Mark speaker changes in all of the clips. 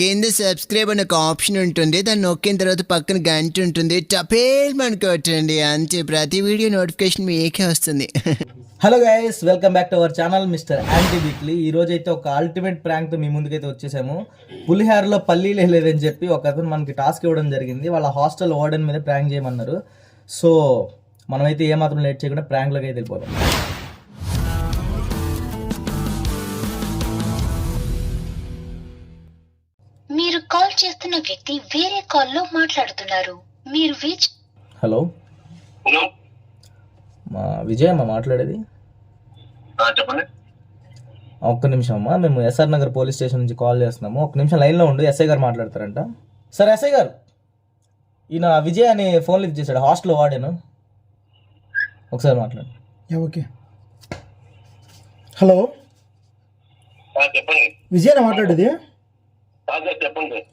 Speaker 1: కింద సబ్స్క్రైబ్ అనే ఒక ఆప్షన్ ఉంటుంది. దాన్ని నొక్కిన తర్వాత పక్కన గంట ఉంటుంది. టపేల్ అనుకోవచ్చండి అంతే ప్రతి వీడియో నోటిఫికేషన్ మీకే వస్తుంది.
Speaker 2: Hello guys welcome back to our channel mister anti weekly ఈ రోజు అయితే ఒక అల్టిమేట్ ప్రాంక్ మీ ముందుకైతే వచ్చేసాము. పులిహారలో పల్లీలే లేదని చెప్పి ఒక అతను మనకి టాస్క్ ఇవ్వడం జరిగింది. వాళ్ళ హాస్టల్ వార్డెన్ మీద ప్రాంక్ చేయమన్నారు. సో మనమైతే ఏమాత్రం లేట్ చేయకుండా ప్రాంక్లోకి అయితే వెళ్ళిపోతాం
Speaker 3: కాల్ చేస్తున్న వ్యక్తి వేరే కాల్లో మాట్లాడుతున్నారు. మీరు వేచి
Speaker 2: హలో?
Speaker 4: హలో.
Speaker 2: మా విజయ్ అమ్మ మాట్లాడేది
Speaker 4: చెప్పండి.
Speaker 2: ఒక్క నిమిషం అమ్మా మేము ఎస్ఆర్ నగర్ పోలీస్ స్టేషన్ నుంచి కాల్ చేస్తున్నాము. ఒక్క నిమిషం లైన్లో ఉండు ఎస్ఐ గారు మాట్లాడతారంట. సార్ ఎస్ఐ గారు ఈయన విజయ్ అని ఫోన్ లిఫ్ట్ చేశాడు హాస్టల్ వాడాను. ఒకసారి మాట్లాడు.
Speaker 5: Yeah, okay. హలో?
Speaker 4: చెప్పండి.
Speaker 5: విజయనా మాట్లాడేది?
Speaker 4: చెప్పండి.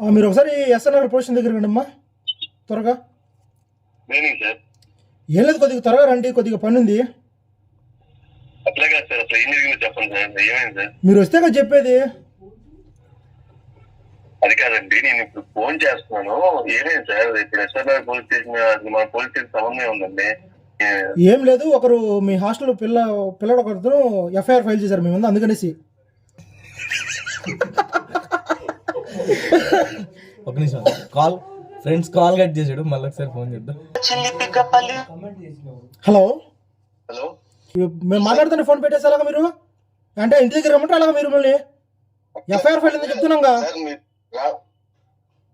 Speaker 5: మీరు ఒకసారి ఎస్ఆర్ నగర్ పోలీస్ దగ్గర రండి అమ్మా త్వరగా. ఏం లేదు కొద్దిగా త్వరగా రండి కొద్దిగా పని ఉంది. మీరు వస్తే కదా చెప్పేది.
Speaker 4: అది కాదండి నేను ఇప్పుడు ఫోన్ చేస్తున్నాను. ఏమైంది సార్ ఇప్పుడు ఎస్ఆర్ఆర్ పోలీస్ స్టేషన్ మన పోలీస్ స్టేషన్ సంబంధం ఉందండి. ఏ,
Speaker 5: లేదు ఒకరు మీ హాస్టల్ పిల్ల పిల్లడు ఒకరు ఎఫ్ఐఆర్ ఫైల్ చేశారు మీ ముందు అందుకనేసి.
Speaker 2: ఒక నిమిషం. కాల్ ఫ్రెండ్స్ కాల్ కట్ చేసాడు. మళ్ళీ ఒకసారి ఫోన్ చేద్దాం.
Speaker 5: హలో?
Speaker 4: హలో.
Speaker 5: మేము మాట్లాడుతున్న ఫోన్ పెట్టేసి అలాగా మీరు? అంటే ఇంటి దగ్గర రమ్మంటే అలాగా మీరు మళ్ళీ ఎఫ్ఐఆర్ ఫైల్ ఎందుకు చెప్తున్నాగా?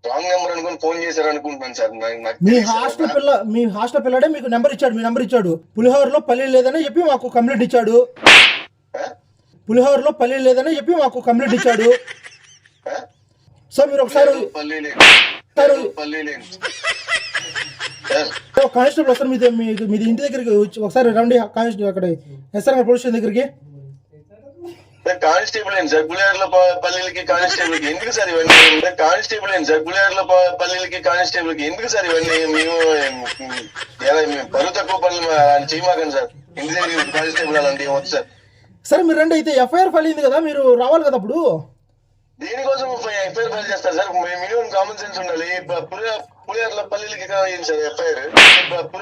Speaker 4: రాంగ్ నెంబర్ అనుకుని ఫోన్ చేశారు అనుకుంటున్నాను సార్.
Speaker 5: మీ. హాస్టల్ పిల్ల మీ హాస్టల్ పిల్లడే మీకు నెంబర్ ఇచ్చాడు మీ నెంబర్ ఇచ్చాడు. పులిహోరలో పల్లి లేదని చెప్పి మాకు కంప్లైంట్ ఇచ్చాడు? పులిహోరలో పల్లి లేదని చెప్పి మాకు కంప్లైంట్ ఇచ్చాడు? సో మీరు ఒకసారి సార్.
Speaker 4: సార్
Speaker 5: కానిస్టేబుల్ వస్తారు మీది మీ- మీది ఇంటి దగ్గరికి వచ్చి ఒకసారి రండి కానిస్టేబుల్ అక్కడ ఎస్ఆర్ పోలీస్ స్టేషన్ దగ్గరికి.
Speaker 4: Sir constable sir? పులిహార్ల పల్లెలకి కానిస్టేబుల్కి ఎందుకు సార్ ఇవన్నీ? Sir constable sir? పులిహార్ల పల్లెలకి కానిస్టేబుల్కి ఎందుకు సార్ ఇవన్నీ? మేము బరువు తక్కువ పనులు చేయమాకండి సార్. ఇంటి దగ్గర కానిస్టేబుల్ అలాంటి ఏమొచ్చు సార్.
Speaker 5: సరే మీరు రండి అయితే ఎఫ్ఐఆర్ ఫైల్ అయింది కదా మీరు రావాలి కదా అప్పుడు?
Speaker 4: దేనికోసం ఎఫ్ఐఆర్ ఫైల్ చేస్తారు సార్. మినిమం కామన్ సెన్స్ ఉండాలి. ప- పులిహార్ పులిహార్ల పల్లెలకి ఏంటి సార్ ఎఫ్ఐఆర్?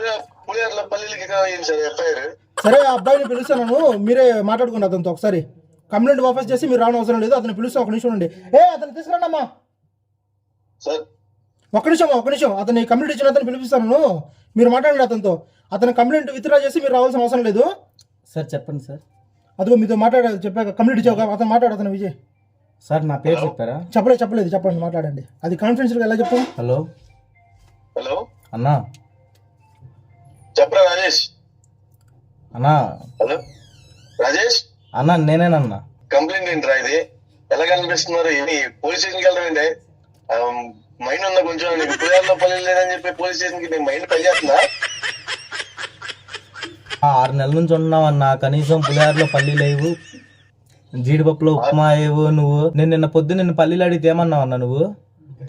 Speaker 4: పులిహార్ల పల్లెలకి ఏంటి సార్ ఎఫ్ఐఆర్?
Speaker 5: సరే ఆ అబ్బాయిని పిలుస్తాను మీరే మాట్లాడుకోండి అతనితో ఒకసారి. కంప్లైంట్ వాపస్ చేసి మీరు రావడం అవసరం లేదు. అతను పిలుస్తాం ఒక నిమిషం ఉండండి. ఏ అతను తీసుకురండి అమ్మా
Speaker 4: సార్.
Speaker 5: ఒక్క నిమిషం ఒక్క నిమిషం. అతని కంప్లైంట్ ఇచ్చిన అతను పిలిపిస్తాను మీరు మాట్లాడండి అతనితో. అతను కంప్లైంట్ విత్డ్రా చేసి మీరు రావాల్సిన అవసరం లేదు.
Speaker 2: సార్ చెప్పండి సార్.
Speaker 5: అదిగో మీతో మాట్లాడాలి చెప్పాక. కంప్లైంట్ ఇచ్చావు అతను మాట్లాడు అతను విజయ్.
Speaker 2: సార్ నా పేరు చెప్పారా?
Speaker 5: చెప్పలేదు చెప్పలేదు. చెప్పండి మాట్లాడండి. అది కాన్ఫిడెన్షియల్గా ఎలా చెప్తాం
Speaker 2: హలో?
Speaker 4: హలో?
Speaker 2: అన్నా?
Speaker 4: చెప్పరా రాజేష్?
Speaker 2: అన్నా?
Speaker 4: హలో? రాజేష్?
Speaker 2: అన్నా నేనేనన్నా.
Speaker 4: కంప్లైంట్ ఏంట్రా ఇది? ఎలా కనిపిస్తున్నారు? ఇది పోలీస్ స్టేషన్కి వెళ్ళడం ఏంటి? మైండ్ ఉందా కొంచెం? నీకు పులిహార్లో పల్లె లేదని చెప్పి పోలీస్ స్టేషన్కి నీకు మైండ్ పనిచేస్తుందా?
Speaker 2: ఆ, ఆరు నెలల నుంచి ఉన్నావన్నా. కనీసం పులిహారలో పల్లి లేవు. జీడిపప్పులో ఉప్మా ఏవు నువ్వు? నేను నిన్న పొద్దు నిన్ను పల్లీలు అడిగితే ఏమన్నావు అన్న నువ్వు?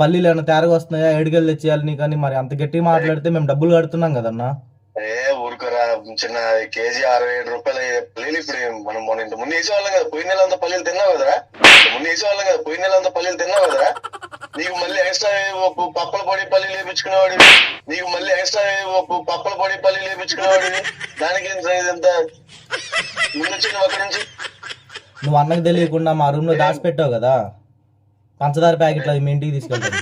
Speaker 2: పల్లీలు ఏమైనా తేరగా వస్తున్నాయా? ఏడుకెళ్ళి తెచ్చేయాలి నీకు అని మరి అంత గట్టిగా మాట్లాడితే మేము డబ్బులు కడుతున్నాం కదన్నా.
Speaker 4: ఏ ఊరుకోరా చిన్న కేజీ అరవై ఏడు రూపాయలు పల్లీలు ఇప్పుడు మనం మొన్న ఇంత ముందు వేసేవాళ్ళం కదా పోయిన నెల అంతా పల్లీలు తిన్నావు కదరా? ముందు వేసేవాళ్ళం కదా పోయిన నెల అంతా పల్లీలు తిన్నావు కదరా? నీకు మళ్ళీ ఎక్స్ట్రా పప్పల పొడి పల్లీలు వేపించుకునేవాడు నీకు మళ్ళీ ఎక్స్ట్రా పప్పల పొడి పల్లీలు వేపించుకునేవాడు దానికి ఎంత ముందు వచ్చింది అక్కడి నుంచి?
Speaker 2: నువ్వు అన్నకు తెలియకుండా మా రూమ్లో దాచిపెట్టావు కదా. పంచదార ప్యాకెట్లు అది మీ ఇంటికి తీసుకెళ్తాను.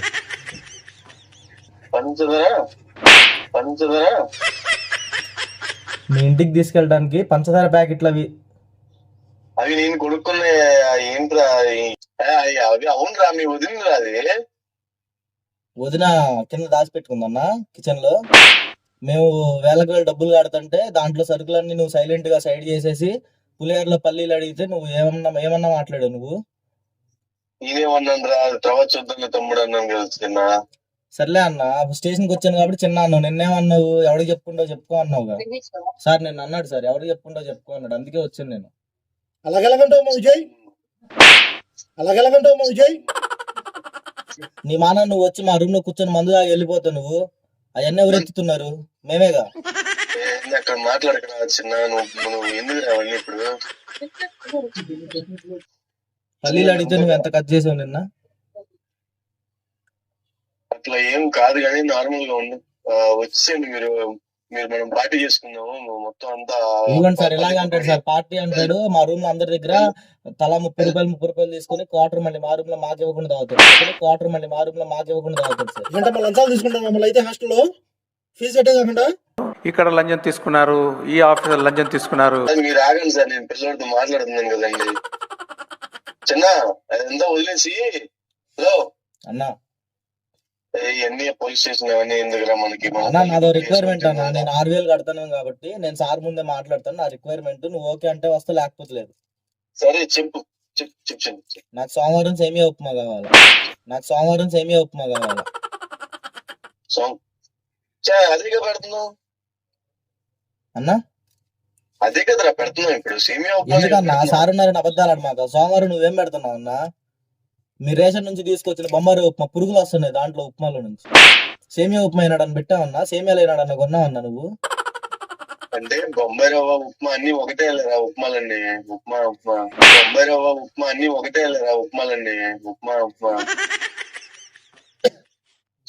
Speaker 4: పంచదార? పంచదార?
Speaker 2: మీ ఇంటికి తీసుకెళ్ళడానికి పంచదార ప్యాకెట్లు అవి.
Speaker 4: అవి నేను కొనుక్కున్న ఏంట్రా అవి అవునరా మీ వదిలిందిరా అది?
Speaker 2: వదిన కింద దాచిపెట్టుకుందన్నా కిచెన్లో. మేము వేలకు వేల డబ్బులు కడుతుంటే దాంట్లో సరుకులన్నీ నువ్వు సైలెంట్గా సైడ్ చేసేసి పులిహోరలో పల్లీలు అడిగితే నువ్వు ఏమన్నా ఏమన్నా మాట్లాడావు నువ్వు.
Speaker 4: నేనేమన్నాను రా తర్వాత చూద్దాం తమ్ముడు అన్నాను కదా చిన్న.
Speaker 2: సర్లే అన్న స్టేషన్కి వచ్చాను కాబట్టి చిన్న అన్నావు. నిన్నేమన్నావు? ఎవరికి చెప్పుకుంటావు చెప్పుకో అన్నావుగా. సార్ నేను అన్నాడు సార్. ఎవరికి చెప్పుకుంటావు చెప్పుకో అన్నాడు. అందుకే వచ్చాను నేను.
Speaker 5: అలాగెలాగంటావు మా విజయ్ అలాగెలాగంటావు మా విజయ్
Speaker 2: నీ మాన నువ్వు వచ్చి మా రూమ్లో కూర్చొని మందు దాకా వెళ్ళిపోతావు నువ్వు. అవన్నీ ఎవరు ఎత్తుతున్నారు మేమేగా?
Speaker 4: అక్కడ మాట్లాడకరా చిన్న నువ్వు నువ్వు ఎందుకు అవన్నీ ఇప్పుడు?
Speaker 2: పల్లీలు అడిగితే నువ్వు ఎంత కట్ చేసావు నిన్న?
Speaker 4: అట్లా ఏం కాదు కానీ నార్మల్గా ఉంది వచ్చేయండి మీరు. మీరు మనం పార్టీ చేసుకుందాము. మొత్తం అంతా
Speaker 2: ఇవ్వండి సార్ ఇలాగే అంటాడు సార్. పార్టీ అంటాడు. మా రూమ్లో అందరి దగ్గర తలా ముప్పై రూపాయలు ముప్పై రూపాయలు తీసుకొని క్వార్టర్ మళ్ళీ మా రూమ్లో మాకు ఇవ్వకుండా తాగుతాడు. క్వార్టర్ మళ్ళీ మా రూమ్లో మాకు ఇవ్వకుండా తాగుతాడు సార్.
Speaker 5: అంటే మళ్ళీ లంచాలు తీసుకుంటాం మమ్మల్ని అయితే హాస్టల్లో. ఫీజు కట్టే కాకుండా
Speaker 6: ఇక్కడ లంచం తీసుకున్నారు ఈ ఆఫీసర్ లంచం తీసుకున్నారు.
Speaker 4: అది మీరు ఆగండి సార్ నేను పిల్లలతో మాట్లాడుతున్నాను కదండి. చిన్న అదంతా వదిలేసి హలో.
Speaker 2: అన్నా.
Speaker 4: ఇవన్నీ పోలీస్ స్టేషన్ అవన్నీ ఎందుకురా మనకి? మనం
Speaker 2: అన్నా నాదో రిక్వైర్మెంట్ అన్నా. నేను ఆరు వేలు కడతాను కాబట్టి నేను సార్ ముందే మాట్లాడతాను. నా రిక్వైర్మెంట్ నువ్వు ఓకే అంటే వస్తే లేకపోతే లేదు.
Speaker 4: సరే చెప్పు.
Speaker 2: నాకు సోమవారం సేమియా ఉప్మా కావాలి. నాకు సోమవారం సేమియా ఉప్మా కావాలి.
Speaker 4: అదేగా పెడుతున్నావు.
Speaker 2: అన్నా?
Speaker 4: అదే కదరా పెడుతున్నావు ఇప్పుడు. సేమియా
Speaker 2: ఎందుకన్నా? సార్ ఉన్నారని అబద్ధాలు అన్నమాట సోమవారం నువ్వేం పెడుతున్నావు అన్నా? మీ రేషన్ నుంచి తీసుకొచ్చిన బొమ్మారి ఉప్మా పురుగులు వస్తున్నాయి దాంట్లో ఉప్మాలో నుంచి. సేమియా ఉప్మా అయినాడని పెట్టావన్నా సేమియాలు అయినాడన్న కొన్నావన్నా నువ్వు?
Speaker 4: అంటే బొంబాయి రవ్వ ఉప్మా అన్ని ఒకటే లేరా ఉప్మాలండి ఉప్మా ఉప్మా. బొంబాయి రవ్వ ఉప్మా అన్ని ఒకటే లేరా ఉప్మాలండి ఉప్మా ఉప్మా.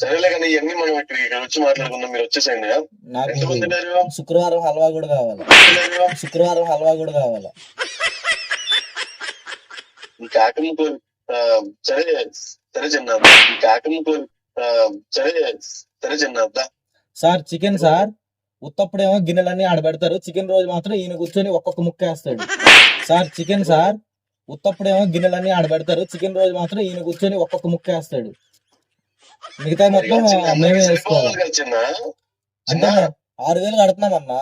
Speaker 4: సరేలే కానీ ఇవన్నీ మనం ఇక్కడ ఇక్కడ వచ్చి మాట్లాడుకుందాం. మీరు వచ్చేసేయండి?
Speaker 2: నాకు శుక్రవారం హల్వా కూడా కావాలి? శుక్రవారం హల్వా కూడా కావాలి.
Speaker 4: ఈ కాకమ్మకు ఆ, సరే సరే చిన్న ఈ కాకమ్మకు ఆ, సరే సరే చిన్న.
Speaker 2: సార్ చికెన్ సార్ ఉత్తప్పుడేమో గిన్నెలన్నీ ఆడ పెడతారు చికెన్ రోజు మాత్రం ఈయన కూర్చొని ఒక్కొక్క ముక్క వేస్తాడు. సార్ చికెన్ సార్ ఉత్తప్పుడేమో గిన్నెలన్నీ ఆడ పెడతారు చికెన్ రోజు మాత్రం ఈయన కూర్చొని ఒక్కొక్క ముక్క వేస్తాడు. మిగతా మొత్తం మేమే
Speaker 4: చిన్న?
Speaker 2: అంటే ఆరు వేలు కడుతున్నామన్నా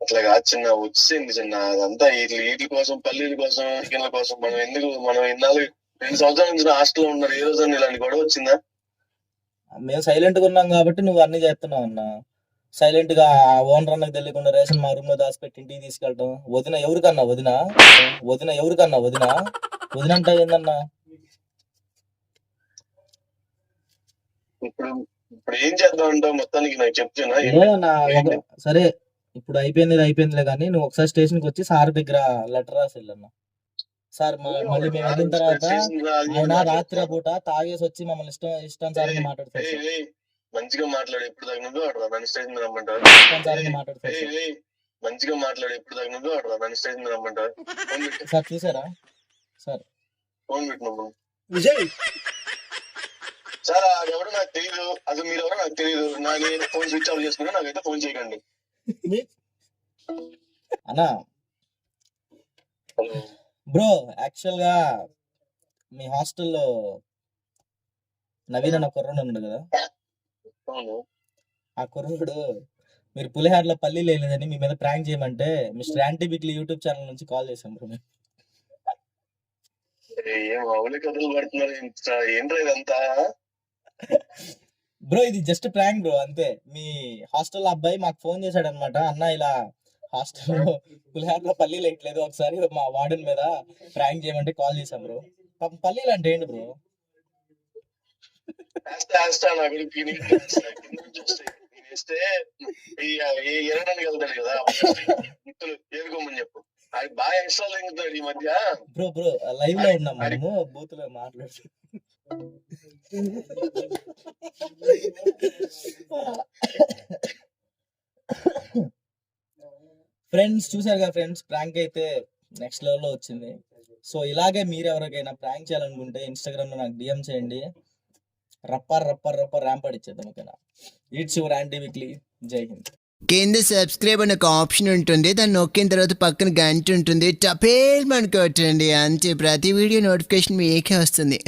Speaker 4: అట్లా కాదు చిన్న వచ్చింది చిన్న. అదంతా వీటి వీటి కోసం పల్లీల కోసం చికెన్ల కోసం మనం ఎందుకు మనం ఇన్నాళ్ళు రెండు సంవత్సరాల నుంచి హాస్టల్లో ఉన్నారు. ఏ రోజు ఇలాంటి గొడవ వచ్చిందా?
Speaker 2: మేము సైలెంట్గా ఉన్నాం కాబట్టి నువ్వు అన్ని చేస్తున్నావు అన్న. సైలెంట్గా ఓనర్ అన్నకు తెలియకుండా రేషన్ మా రూమ్లో దాచిపెట్టి ఇంటికి తీసుకెళ్ళటం. వదిన ఎవరికన్నా వదిన? వదిన ఎవరికన్నా వదిన? వదిన అంటే ఏందన్నా?
Speaker 4: ఇప్పుడు ఇప్పుడు ఏం చేద్దాం అంటావు? మొత్తానికి నాకు చెప్తున్నా.
Speaker 2: సరే ఇప్పుడు అయిపోయింది అయిపోయిందిలే కానీ నువ్వు ఒకసారి స్టేషన్కి వచ్చి సార్ దగ్గర లెటర్ రాసి వెళ్ళన్న సార్ మళ్ళీ మేము వెళ్ళిన తర్వాత ఆయన రాత్రి పూట తాగేసి వచ్చి మమ్మల్ని ఇష్టం
Speaker 4: ఏయ్,
Speaker 2: సార్.
Speaker 4: ఏయ్, మంచిగా మాట్లాడు ఎప్పుడు తగినదో అడరా నన్ను స్టేజ్ మీద రమ్మంటారు మంచిగా మాట్లాడు ఎప్పుడు తగినదో అడరా నన్ను స్టేజ్ మీద రమ్మంటారు
Speaker 2: సార్ చూసారా? సార్.
Speaker 4: ఫోన్ పెట్టు నువ్వు.
Speaker 5: విజయ్!
Speaker 4: సార్ అది ఎవరో నాకు తెలియదు అది మీరు ఎవరో నాకు తెలియదు నా నేను ఫోన్ స్విచ్ ఆఫ్ చేసుకున్నా నాకైతే ఫోన్ చేయకండి.
Speaker 2: అన్నా. బ్రో యాక్చువల్గా మీ హాస్టల్లో నవీన్ అన్న కుర్రోడు ఉన్నాడు కదా? ఆ కుర్రోడు మీరు పులిహారలో పల్లి లేదని మీ మీద ప్రాంక్ చేయమంటే mister anti weekly YouTube channel నుంచి కాల్ చేశాం బ్రో మేము.
Speaker 4: ఏం అవులి కథలు పడుతున్నారు ఏంట్రా ఇదంతా?
Speaker 2: బ్రో ఇది జస్ట్ ప్రాంక్ బ్రో అంతే. మీ హాస్టల్ అబ్బాయి మాకు ఫోన్ చేశాడు అనమాట అన్న ఇలా హాస్టల్లో పులిహారలో పల్లీలు వేయట్లేదు. ఒకసారి మా వార్డెన్ మీద ప్రాంక్ చేయమంటే కాల్ చేశాం బ్రో పాపం పల్లీలు అంటే ఏంటి బ్రో
Speaker 4: చెప్పు బాగా ఎక్స్ట్రా ఈ మధ్య
Speaker 2: బ్రో బ్రో లైవ్లో ఉన్నాం మనము. బూత్లో మాట్లాడుతూ ఫ్రెండ్స్ చూసారు కదా ఫ్రెండ్స్ ప్రాంక్ అయితే నెక్స్ట్ లెవెల్లో వచ్చింది. సో ఇలాగే మీరు ఎవరికైనా ప్రాంక్ చేయాలనుకుంటే ఇన్స్టాగ్రామ్లో నాకు డిఎం చేయండి. రప్పర్ రప్పర్ రప్పర్ ర్యాంప్ ఇచ్చేద్దాం ఓకేనా? ఇట్స్ యువర్ యాంటీ వీక్లీ జై హింద్
Speaker 1: కింద సబ్స్క్రైబ్ అని ఒక ఆప్షన్ ఉంటుంది. దాన్ని నొక్కిన తర్వాత పక్కన గంట ఉంటుంది. టపేల్ మనకొట్టండి అంతే. ప్రతి వీడియో నోటిఫికేషన్ మీకే వస్తుంది.